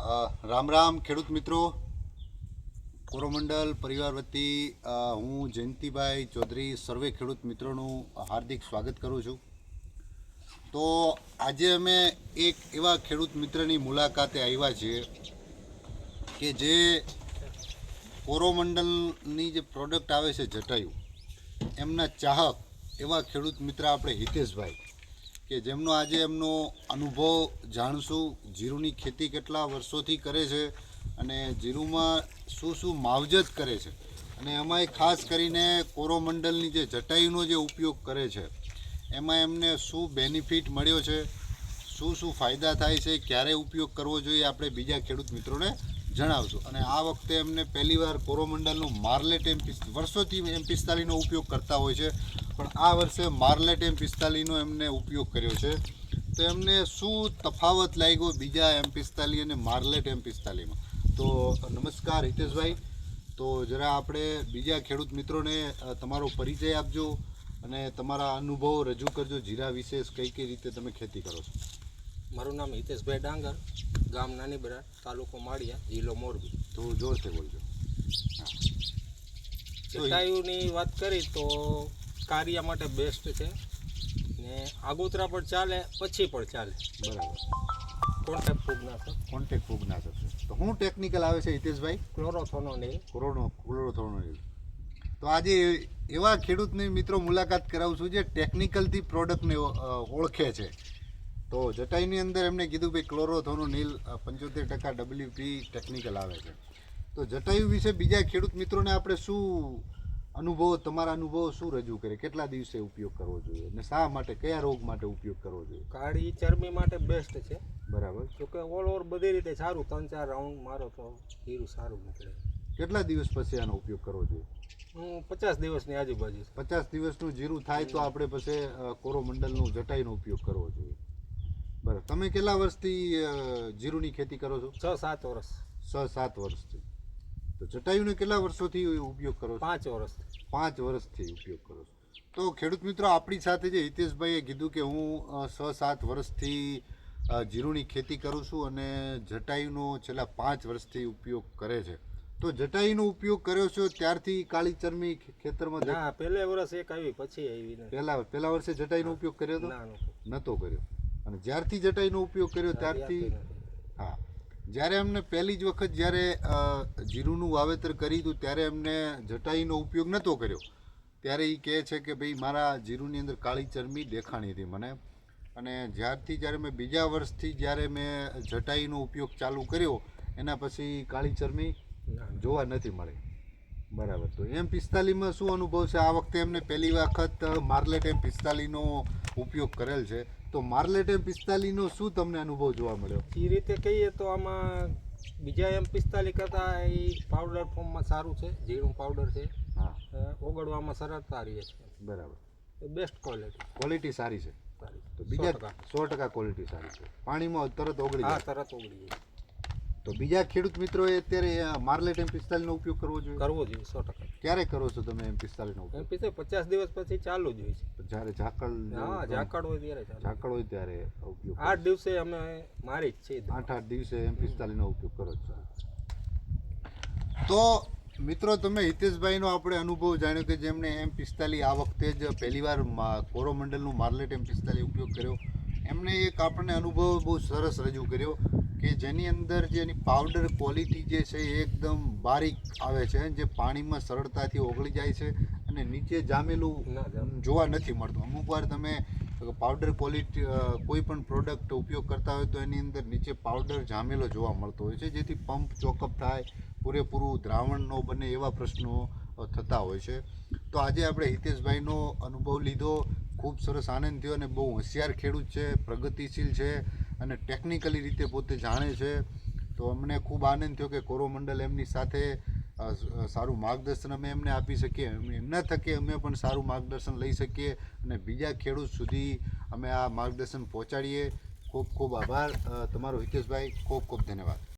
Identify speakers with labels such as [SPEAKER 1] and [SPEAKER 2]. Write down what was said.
[SPEAKER 1] રામ રામ, ખેડૂત મિત્રો. કોરોમંડલ પરિવાર વતી હું જયંતિભાઈ ચૌધરી, સર્વે ખેડૂત મિત્રોનું હાર્દિક સ્વાગત કરું છું. તો આજે અમે એક એવા ખેડૂત મિત્રની મુલાકાતે આવ્યા છીએ કે જે કોરોમંડલની જે પ્રોડક્ટ આવે છે જટાયુ, એમના ચાહક એવા ખેડૂત મિત્ર આપણે હિતેશભાઈ. કે જેમનો આજે એમનો અનુભવ જાણશું, જીરુની ખેતી કેટલા વર્ષોથી કરે છે અને જીરુમાં શું શું માવજત કરે છે. અને એમાંય ખાસ કરીને કોરોમંડલની જે જટાયુનો જે ઉપયોગ કરે છે, એમાં એમને શું બેનિફિટ મળ્યો છે, શું શું ફાયદા થાય છે, ક્યારે ઉપયોગ કરવો જોઈએ, આપણે બીજા ખેડૂત મિત્રોને જણાવશું. અને આ વખતે એમને પહેલીવાર કોરોમંડલનું માર્લેટ એમ વર્ષોથી એમ પિસ્તાલીસનો ઉપયોગ કરતા હોય છે. પણ આ વર્ષે માર્લેટ એમ પિસ્તાલીનો એમને ઉપયોગ કર્યો છે. તો એમને શું તફાવત લાગ્યો બીજા એમ પિસ્તાલી અને માર્લેટ એમ પિસ્તાલીમાં? તો નમસ્કાર હિતેશભાઈ. તો જરા આપણે બીજા ખેડૂત મિત્રોને તમારો પરિચય આપજો અને તમારા અનુભવ રજૂ કરજો જીરા વિશેષ કઈ કઈ રીતે તમે ખેતી કરો છો.
[SPEAKER 2] મારું નામ હિતેશભાઈ ડાંગર ગામ નાની બરાડ તાલુકો માળિયા જિલ્લો મોરબી.
[SPEAKER 1] તો જોરથી બોલજો.
[SPEAKER 2] જટાયુની વાત કરી તો કાર્ય માટે બેસ્ટ છે. ને આગોતરા પણ ચાલે પછી પણ ચાલે.
[SPEAKER 1] બરાબર.
[SPEAKER 2] કોન્ટેક્ટ ફૂગનાશક.
[SPEAKER 1] કોન્ટેક્ટ ફૂગનાશક છે. તો હું ટેકનિકલ આવે છે હિતેશભાઈ?
[SPEAKER 2] ક્લોરોથોનોનિલ
[SPEAKER 1] ક્લોરોથોનો કોરોથોનો તો આજે એવા ખેડૂતની મિત્રો મુલાકાત કરાવું છું જે ટેકનિકલથી પ્રોડક્ટને ઓળખે છે. તો જટાઈની અંદર એમને કીધું ભાઈ ક્લોરોથોનો નીલ પંચોતેર ટકા ડબલ્યુપી ટેકનિકલ આવે છે. તો જટાયુ વિશે બીજા ખેડૂત મિત્રોને આપણે શું અનુભવો તમારા અનુભવો શું રજૂ કરે? કેટલા દિવસે ઉપયોગ કરવો જોઈએ? અને શા માટે કયા રોગ માટે ઉપયોગ કરવો જોઈએ?
[SPEAKER 2] કાળી ચરબી માટે બેસ્ટ છે.
[SPEAKER 1] બરાબર.
[SPEAKER 2] જોકે ઓલ ઓવર બધી રીતે સારું ત્રણ ચાર રાઉન્ડ મારો તો હીરું સારું નીકળે.
[SPEAKER 1] કેટલા દિવસ પછી આનો ઉપયોગ કરવો જોઈએ?
[SPEAKER 2] હું પચાસ દિવસની આજુબાજુ
[SPEAKER 1] પચાસ દિવસનું જીરું થાય તો આપણે પછી કોરોમંડલનું જટાઈનો ઉપયોગ કરવો જોઈએ. બરાબર. તમે કેટલા વર્ષથી જીરુંની ખેતી કરો છો?
[SPEAKER 2] છ સાત વર્ષ.
[SPEAKER 1] છ સાત વર્ષથી. તો જટાયુનો કેટલા વર્ષોથી ઉપયોગ કરો છો?
[SPEAKER 2] પાંચ વર્ષ
[SPEAKER 1] પાંચ વર્ષથી ઉપયોગ કરો છો. તો ખેડૂત મિત્રો આપણી સાથે જે હિતેશભાઈએ કીધું કે હું છ સાત વર્ષથી જીરુની ખેતી કરું છું અને જટાયુનો છેલ્લા પાંચ વર્ષથી ઉપયોગ કરે છે. તો જટાયુનો ઉપયોગ કર્યો છો ત્યારથી કાળી ચરમી ખેતરમાં
[SPEAKER 2] હા પહેલે વર્ષ એક આવી પછી આવી
[SPEAKER 1] પહેલા પહેલા વર્ષે જટાઈનો ઉપયોગ કર્યો હતો નતો કર્યો. અને જ્યારથી જટાઈનો ઉપયોગ કર્યો ત્યારથી હા. જ્યારે એમને પહેલી જ વખત જ્યારે જીરુંનું વાવેતર કર્યું હતું, ત્યારે એમને જટાઈનો ઉપયોગ નહોતો કર્યો. ત્યારે એ કહે છે કે ભાઈ, મારા જીરુની અંદર કાળી ચરમી દેખાણી હતી મને. અને જ્યારથી જ્યારે મેં બીજા વર્ષથી જ્યારે મેં જટાઈનો ઉપયોગ ચાલુ કર્યો, એના પછી કાળી ચરમી. જોવા નથી મળી. બરાબર. તો એમ પિસ્તાલીમાં શું અનુભવ છે? આ વખતે એમને પહેલી વખત માર્લેટ એમ પિસ્તાલીનો ઉપયોગ કરેલ છે. તો માર્લેટ એમ પિસ્તાલીનો શું તમને અનુભવ જોવા મળ્યો?
[SPEAKER 2] એ રીતે કહીએ તો આમાં બીજા એમ પિસ્તાલીસ કરતાં એ પાવડર ફોર્મમાં સારું છે ઝીણું પાવડર છે.
[SPEAKER 1] હા.
[SPEAKER 2] ઓગળવામાં સરળતા રહે છે.
[SPEAKER 1] બરાબર.
[SPEAKER 2] બેસ્ટ ક્વોલિટી
[SPEAKER 1] ક્વોલિટી સારી છે.
[SPEAKER 2] સારી.
[SPEAKER 1] તો બીજા. સો ટકા. ક્વોલિટી સારી છે. પાણીમાં તરત ઓગળી
[SPEAKER 2] હા તરત ઓગળી જાય.
[SPEAKER 1] તો બીજા ખેડૂત મિત્રોએ અત્યારે માર્લેટ એમ પિસ્તાલીનો ઉપયોગ કરવો જોઈએ?
[SPEAKER 2] કરવો જોઈએ સો ટકા.
[SPEAKER 1] ક્યારે કરો છો તમે એમ પિસ્તાલીનો
[SPEAKER 2] એમ પિસ્તાલીસ પચાસ દિવસ પછી ચાલુ જ હોય છે.
[SPEAKER 1] જ્યારે ઝાકળ
[SPEAKER 2] હા ઝાકળ હોય ત્યારે
[SPEAKER 1] ઝાકળ હોય ત્યારે ઉપયોગ
[SPEAKER 2] આઠ દિવસે અમે મારી જ છે.
[SPEAKER 1] આઠ આઠ દિવસે એમ પિસ્તાલીસનો ઉપયોગ કરો છો. તો મિત્રો તમે હિતેશભાઈનો આપણે અનુભવ જાણ્યો કે જેમણે એમ પિસ્તાલીસ આ વખતે જ પહેલીવાર કોરોમંડલનું માર્લેટ એમ પિસ્તાલીસ ઉપયોગ કર્યો. એમણે એક આપણને અનુભવ બહુ સરસ રજૂ કર્યો. કે જેની અંદર જે એની પાવડર ક્વોલિટી જે છે એ એકદમ બારીક આવે છે જે પાણીમાં સરળતાથી ઓગળી જાય છે અને નીચે જામેલું જોવા નથી મળતું. અમુક વાર તમે પાવડર ક્વોલિટી કોઈ પણ પ્રોડક્ટ ઉપયોગ કરતા હોય તો એની અંદર નીચે પાવડર જામેલો જોવા મળતો હોય છે જેથી પંપ ચોકઅપ થાય પૂરેપૂરું દ્રાવણ ન બને એવા પ્રશ્નો થતા હોય છે. તો આજે આપણે હિતેશભાઈનો અનુભવ લીધો. ખૂબ સરસ આનંદ થયો અને બહુ હોશિયાર ખેડૂત છે પ્રગતિશીલ છે. અને ટેકનિકલી રીતે પોતે જાણે છે, તો અમને ખૂબ આનંદ થયો કે કોરોમંડલ એમની સાથે સારું માર્ગદર્શન અમે એમને આપી શકીએ. એમ- એમના થકી અમે પણ સારું માર્ગદર્શન લઈ શકીએ અને બીજા ખેડૂત સુધી અમે આ માર્ગદર્શન પહોંચાડીએ. ખૂબ ખૂબ આભાર. તમારો હિતેશભાઈ, ખૂબ ખૂબ ધન્યવાદ.